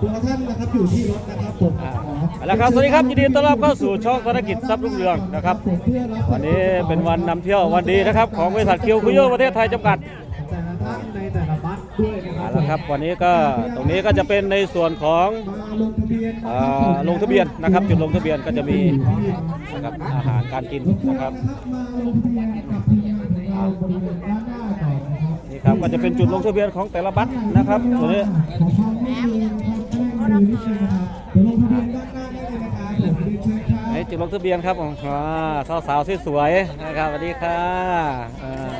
ตัวท่านนะครับอยู่ที่รถนะครับผมขอเอาละครับสวัสดีครับยินดีต้อนรับเข้าสู่ช่องธุรกิจทรัพย์รุ่งเรืองนะครับผมเพื่อรับ วันนี้เป็นวันนำเที่ยววันดีนะครับ ของบริษัทคิวคุโยประเทศไทยจำกัดแต่ละท่านในแต่ละบัตรด้วยนะคเอารับละครับวันนี้ก็ตรงนี้ก็จะเป็นในส่วนของมาลงทะเบียนเอ่อลงทะเบียนนะครับ จุดลงทะเบียนก็จะมีนะครับอาหารการกินนะครับมาลงทะเบียนกับทีมงานของเราบริเวณด้านหน้าก่อนนะครับนี่ครับก็จะเป็นจุดลงทะเบียนของแต่ละบัตรนะครับตัวนี้ขอความร่วมมือนะค รับท่านผู้นิดนึงนะครับเดี๋ยวลงทะเบียนด้านหน้าได้เลยนะครับผมเรียนเชิญครับในจุดลงทะเบียนครับอ๋อสาวๆสวยๆนะครับสวัสดีค่ะอ่า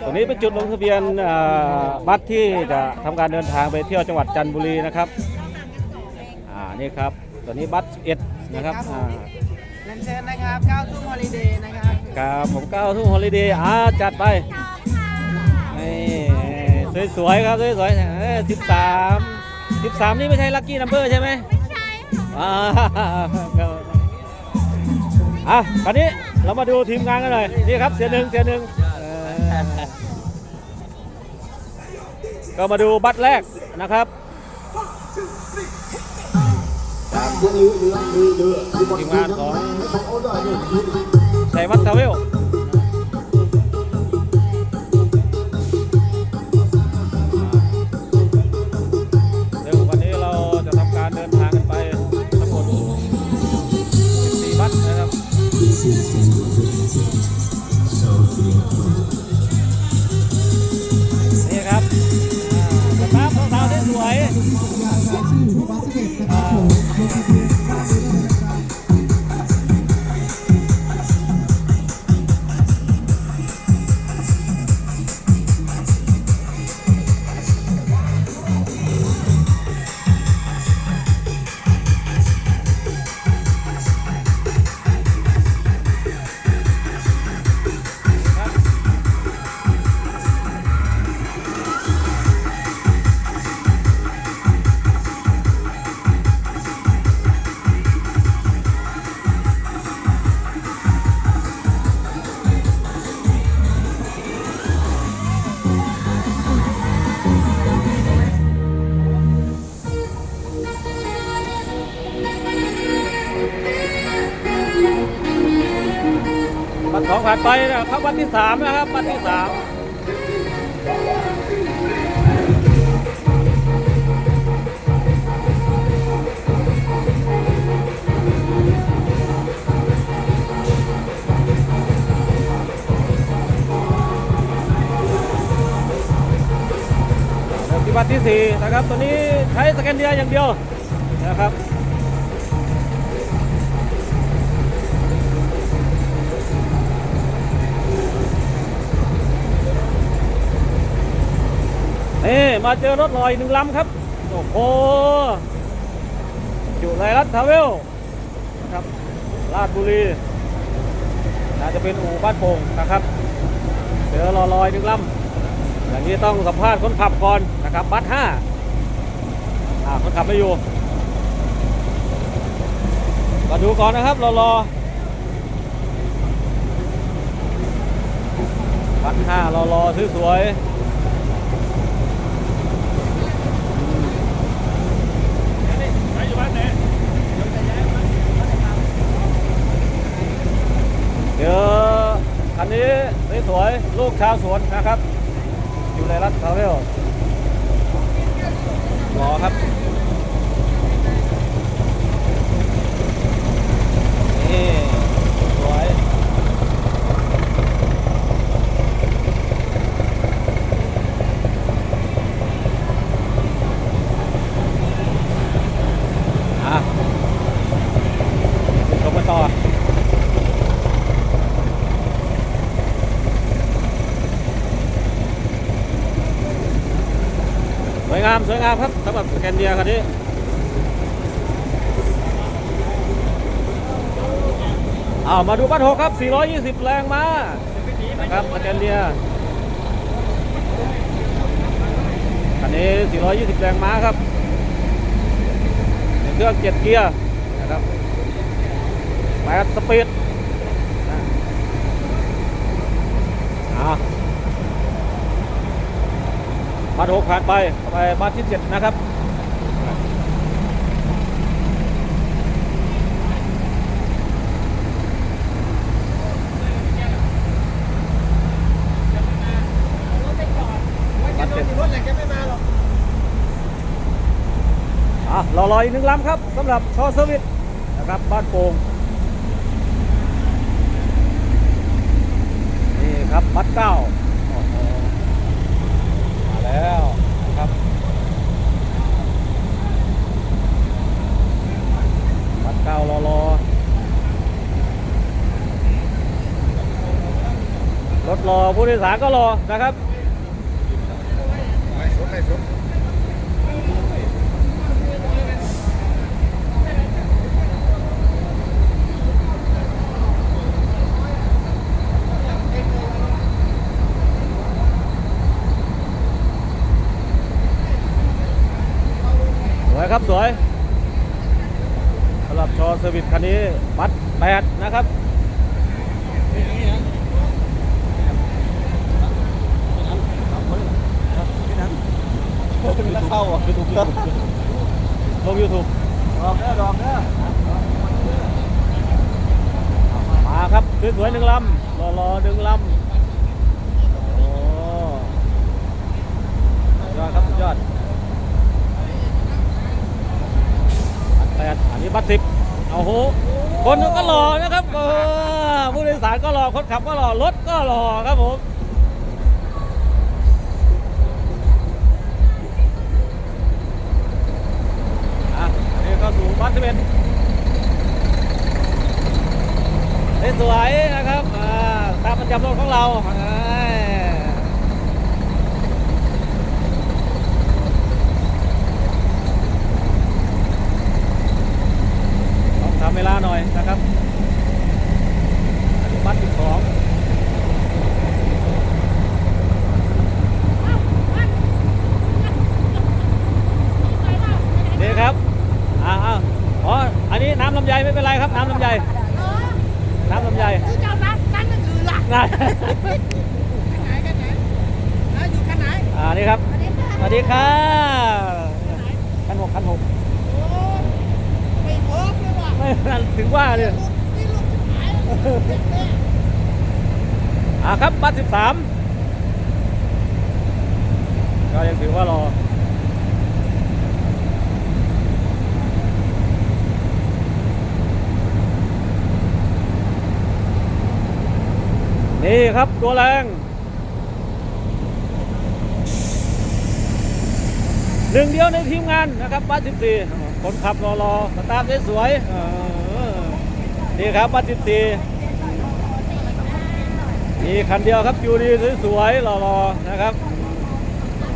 ตัวนี้เป็นจุดลงทะเบียนอ่าบัตรที่จะทำการเดินทางไปเที่ยวจังหวัดจันทบุรีนะครับอ่านี่ครับตัวนี้บัตรเอ็ดนะครับอ่าเรียนเชิญนะครับก้าวทุ่งฮอลิเดย์นะครับครับผมก้าวทุ่งฮอลิเดย์อ่าจัดไปนี่สวยๆครับสวยๆสิบสาม สิบสามนี่ไม่ใช่ลัคกี้นัมเบอร์ใช่ไหมไม่ใช่อ่าครับอะคราวนี้เรามาดูทีมงานกันหน่อย นี่ครับเสียหนึ่งเสียหนึ่งเออก็มาดูบัตรแรกนะครับทีมงานของไซวัตทาวเวล สองผ่านไปนะครับบัตรที่สามนะครับบัตรที่สามเริ่มที่บัตรที่สี่นะครับตัวนี้ใช้สแกนเดียอย่างเดียวนะครับ มาเจอรถลอยหนึ่งลำครับ โอ้โหอยู่ไรรัฐทราเวลนะครับลาดบุรีน่าจะเป็นอู่บ้านโป่งนะครับเจอรอลอยหนึ่งลำอย่างนี้ต้องสัมภาษณ์คนขับก่อนนะครับบัตห้าอ่าคนขับไม่อยู่มาดูก่อนนะครับรอรอบัตรห้ารอรอสวยๆ เดี๋ยวคันนี้ส วยลูกชาวสวนนะครับ อยู่ในรัฐทราเวลรอครับ นี่สวยอะชมกันต่อ สวยงามสวยงามครับสำหรับแกนเดียคันนี้เอามาดูบัตรหกครับ 420 แรงม้านะครับสแกนเดียคันนี้ 420 แรงม้าครับ เครื่องเจ็ดเกียร์นะครับ8สปีดนะเอา บัตรหกผ่านไปต่อไปบัตรที่เจ็ดนะครับจะโดนอยู่รถแต่แกไม่มาหรอกอะรอรออีกหนึ่งลำครับสำหรับชอเซอร์วิสนะครับบ้านโป่งนี่ครับบัตรเก้าโอ้โหมา แล้วนะครับบัดเก้ารอรอรถรอผู้โดยสารก็รอนะครับ ไม่สุดไม่สุด สวยครับสวยสำหรับชอเซอร์วิสคันนี้บัตรแปดนะครับเข้าอะยูทูบลงยูทูบดอกเด้อดอกเด้อมาครับสวยๆหนึ่งลำรอรอๆหนึ่งลำโอ้สุดยอดครับสุดยอด บัตร แปดอันนี้บัตรสิบเอาโหคนก็รอนะครับผู้โดยสารก็รอคนขับก็รอรถก็รอครับผมอะอันนี้ก็สู่บัตรสิบเอ็ดสวยนะครับตามประจำรถของเราเอ้ยต้องทำเวลาหน่อยนะครับอันนี้บัตรสิบสองนี่ครับ อ่าอ่าอ๋อ อัน ไม่เป็นไรครับน้ำลำไยน้ำลำไยคือเจ้านั้นนั้นนั่นคือล่ะนะไหนกันไหนแล้วอยู่กันไหนอ่านี่ครับสวัสดีค่ะสวัสดีค่ะคันหกคันหกโอ้ไม่เวิร์กเลยว่ะไม่ถึงว่าเลยลูกนี่ลูกขายเด็กเนี่ยอ่าครับบัตรสิบสามก็ยังถือว่ารอ นี่ครับตัวแรง หนึ่งเดียวในทีมงานนะครับบัตร14คนขับรอรอสตาร์ทสวยๆนี่ครับบัตร14มีคันเดียวครับจูดีสวยๆรอๆนะครับ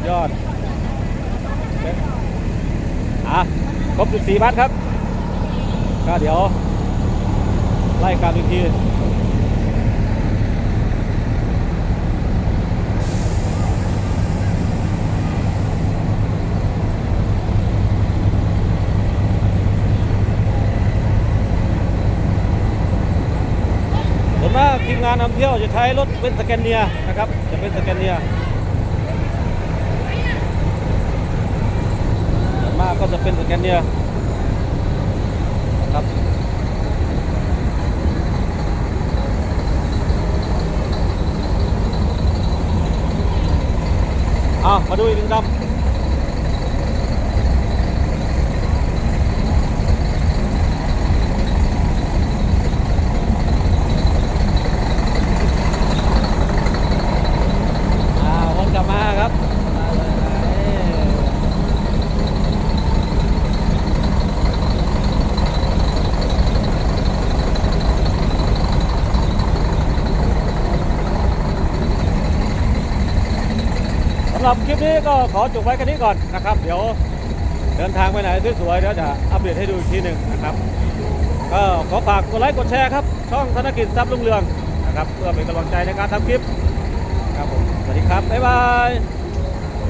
ยอดอะครบ14บัตรครับ ก็เดี๋ยว ไล่การอีกที ส่วนมากานนำเที่ยวจะใช้รถเป็นสแกนเนียนะครับ จะเป็นสแกนเนียมากก็จะเป็นสแกนเนียนะครับเอามาดูอีกหนึ่งลำ อ่าวนกลับมาครับมาเลยสำหรับคลิปนี้ก็ขอจบไว้แค่นี้ก่อนนะครับ เดี๋ยวเดินทางไปไหนสวยๆเดี๋ยวจะอัปเดตให้ดูอีกทีหนึ่งนะครับ ก็ขอฝากกดไลค์กดแชร์ครับ ช่องธนกิจทรัพย์รุ่งเรืองนะครับ เพื่อเป็นกำลังใจในการทำคลิปครับผมสวัสดีครับ บ๊ายบาย